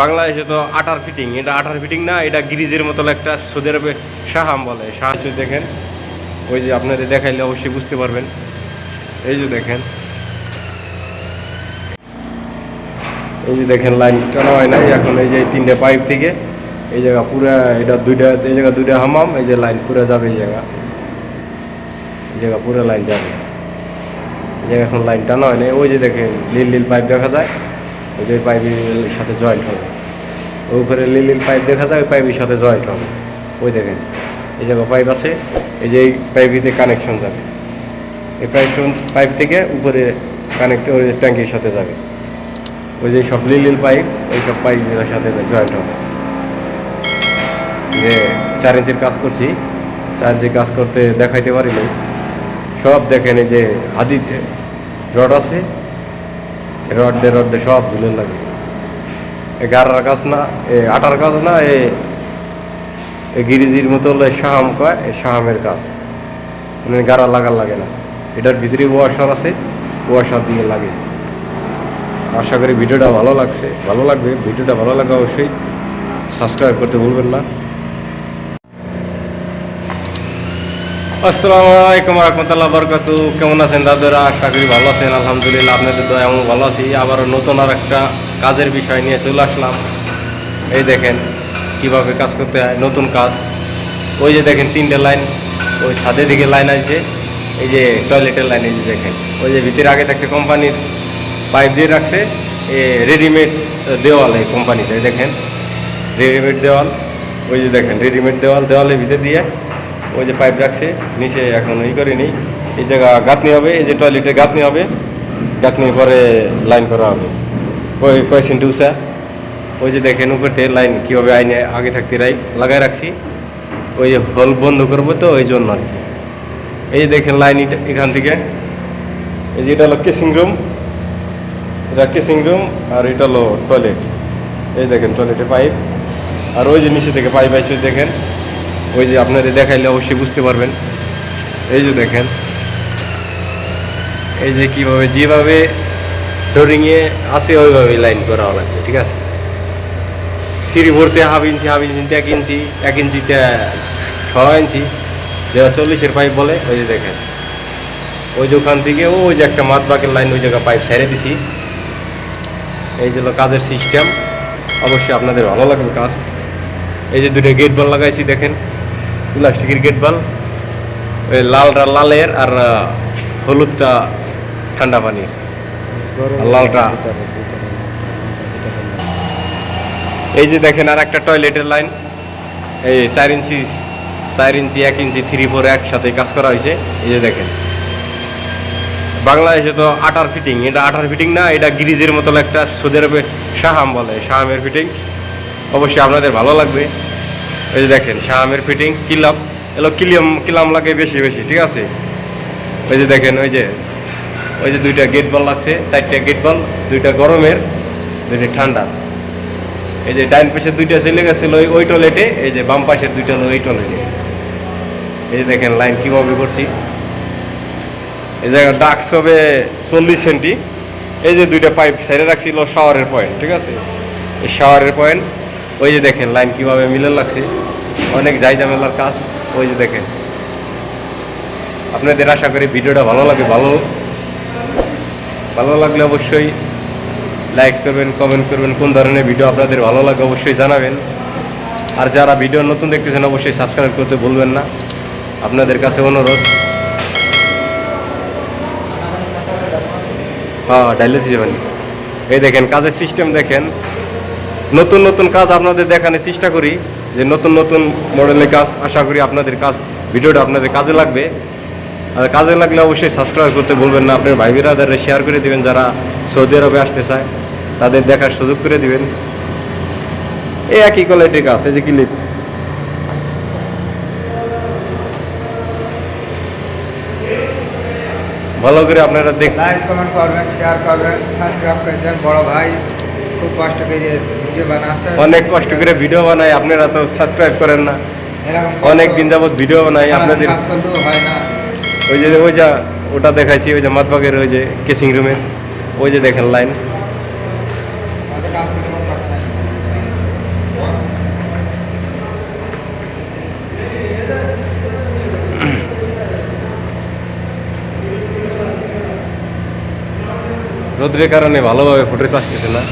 বাংলাদেশে তো আটার ফিটিং এটা আটার ফিটিং না, এটা গ্রিজের মতো একটা সৌদি আরবে বলে। সাহা সাহায্য দেখেন, ওই যে আপনাদের দেখাইলে অবশ্যই বুঝতে পারবেন। এই যে দেখেন। এই যে দেখেন, লাইন টানা হয় নাই, এখন এই যে তিনটে পাইপ থেকে, এই জায়গা পুরা, এটা দুইটা, এই জায়গা দুইটা হামাম, এই যে লাইন পুরো যাবে এই জায়গা। এই জায়গা পুরো লাইন যাবে। এই জায়গা এখন লাইন টানা হয় নাই, ওই যে দেখেন, লিল লিল পাইপ দেখা যায়। যে পাইপের সাথে জয়েন্ট হবে। ওই উপরে লিল লিল পাইপ দেখা যায়, ওই পাইপের সাথে জয়েন্ট হবে। ওই দেখেন, এই জায়গা পাইপ আছে, এই যে এই পাইপিতে কানেকশন যাবে। এই পাইপশন পাইপ থেকে উপরে কানেক্ট ওই ট্যাঙ্কির সাথে যাবে। ওই যে সব লিল লিল পাইপ ওই সব পাইপের সাথে জয়েন্ট হবে। যে চার ইঞ্চির কাজ করছি, চার ইঞ্চি কাজ করতে দেখাইতে পারিনি। সব দেখেন এই যে হাদিতে রড আছে রড দিয়ে রড সব ঝুলে লাগে। এ গাড়ার কাজ না এ আটার কাজ না এ গিরিজির মতো হলো সাহাম কয় এ সাহামের কাজ মানে গাড়া লাগার লাগে না। এটার ভিতরে ওয়াশার আছে ওয়াশার দিয়ে লাগে। আশা করি ভিডিওটা ভালো লাগছে। ভালো লাগবে, ভিডিওটা ভালো লাগবে অবশ্যই সাবস্ক্রাইব করতে ভুলবেন না। আসসালামু আলাইকুম রহমতুল্লাহ বরকাত কেমন আছেন দাদারা? আশা করি ভালো আছেন, আলহামদুলিল্লাহ। আপনাদের দয়া আমি ভালো আছি। আবার নতুন আর একটা কাজের বিষয় নিয়ে চলে আসলাম। এই দেখেন, কীভাবে কাজ করতে হয়, নতুন কাজ। ওই যে দেখেন, তিনটে লাইন, ওই ছাদের দিকে লাইন আছে এই যে টয়লেটের লাইন, এই যে দেখেন। ওই যে ভিতরে আগে থাকতে কোম্পানির পাইপ দিয়ে রাখছে, এ রেডিমেড দেওয়াল এই কোম্পানিতে, দেখেন। রেডিমেড দেওয়াল, ওই যে দেখেন, রেডিমেড দেওয়াল, দেওয়ালের ভিতরে দিয়ে ওই যে পাইপ রাখছে, নিচে এখন ই করিনি এই জায়গা গাঁথনি হবে, এই যে টয়লেটে গাঁথনি হবে গাঁথনি পরে লাইন করা হবে। ওই কয় সেন্টি উষা ওই যে দেখেন উপর থেকে লাইন কীভাবে আইনে আগে থাকতে রাই লাগাই রাখছি। ওই যে হল বন্ধ করব তো, ওই জন্য আর কি। এই যে দেখেন লাইন এখান থেকে। এই যে এটা হলো কেসিং রুম এটা কেসিং রুম আর এটা হলো টয়লেট এই দেখেন টয়লেটে পাইপ আর ওই যে নিচে থেকে পাইপ আছে দেখেন। ওই যে আপনাদের দেখাইলে অবশ্যই বুঝতে পারবেন। এই যে দেখেন, এই যে কীভাবে, যেভাবে ডোরিংয়ে আছে, ওইভাবেই লাইন করা লাগবে, ঠিক আছে? থ্রি ভরতে হাফ ইঞ্চি, হাফ ইঞ্চিতে এক ইঞ্চি, এক ইঞ্চিতে ছ ইঞ্চি, যেটা চল্লিশের পাইপ বলে, ওই যে দেখেন। ওই যে ওখান থেকে, ওই যে একটা মাত বাকের লাইন ওই জায়গায় পাইপ ছেড়ে দিছি। এই যে কাজের সিস্টেম অবশ্যই আপনাদের ভালো লাগবে কাজ। এই যে দুটো গেট বল লাগাইছি, দেখেন। প্লাস্টিকের গেট বল ওই লালটা লালের আর হলুদটা ঠান্ডা পানির। লালটা এই যে দেখেন আর একটা টয়লেটের লাইন এই চার ইঞ্চি চার ইঞ্চি এক ইঞ্চি থ্রি ফোর একসাথে কাজ করা হয়েছে। এই যে দেখেন। বাংলাদেশে তো আটার ফিটিং এটা আটার ফিটিং না এটা গিরিজের মতো একটা সৌদি আরবে সাহাম বলে সাহামের ফিটিং অবশ্যই আপনাদের ভালো লাগবে। এই যে দেখেন সাহামের ফিটিং কিলাম, এলো কিলিয়াম, কিলাম লাগে বেশি বেশি, ঠিক আছে? ওই যে দেখেন, ওই যে ওই যে দুইটা গেট বল লাগছে, চারটা গেট বল দুইটা গরমের, দুইটা ঠান্ডা। এই যে ডাইন পাশে দুইটা চলে গেছিল ওই ওই টয়লেটে এই যে বাম পাশের দুইটা ওই টয়লেটে এই যে দেখেন লাইন কীভাবে করছি? এই জায়গা ডাক্স হবে চল্লিশ সেন্টি এই যে দুইটা পাইপ সাইডে রাখছিল শাওয়ারের পয়েন্ট ঠিক আছে? এই শাওয়ারের পয়েন্ট ওই যে দেখেন, লাইন কীভাবে মিলে লাগছে। অনেক যাই ঝামেলার কাজ, ওই যে দেখেন। আপনাদের আশা করি ভিডিওটা ভালো লাগে ভালো ভালো লাগলে অবশ্যই লাইক করবেন কমেন্ট করবেন, কোন ধরনের ভিডিও আপনাদের ভালো লাগে অবশ্যই জানাবেন। আর যারা ভিডিও নতুন দেখতেছেন, অবশ্যই সাবস্ক্রাইব করতে ভুলবেন না। আপনাদের কাছে অনুরোধ। হ্যাঁ যাবেন। এই দেখেন, কাজের সিস্টেম দেখেন। নতুন নতুন কাজ আপনাদের দেখানোর চেষ্টা করি, যে নতুন নতুন মডেলের কাজ, আশা করি আপনাদের কাজ, ভিডিওটা আপনাদের কাজে লাগবে। আর কাজে লাগলে অবশ্যই সাবস্ক্রাইব করতে বলবেন না, আপনার ভাই বিরাদারে শেয়ার করে দিবেন, যারা সৌদি আরবে আসতে চায়, তাদের দেখার সুযোগ করে দিবেন। এই একই কোয়ালিটির কাজ, এই যে ক্লিপ ভালো করে আপনারা দেখ লাইক কমেন্ট করবেন শেয়ার করবেন সাবস্ক্রাইব করে দেন বড় ভাই। অনেক কষ্ট করে ভিডিও বানাই আপনারা তো সাবস্ক্রাইব করেন না। অনেক দিন যাবত ভিডিও বানাই আপনাদের ওই যে ওই যা ওটা দেখাইছি ওই যে মাতবাগের ওই যে কেসিং রুমে ওই যে দেখেন লাইন রোদ্রের কারণে ভালোভাবে ফুটে আসতেছে না।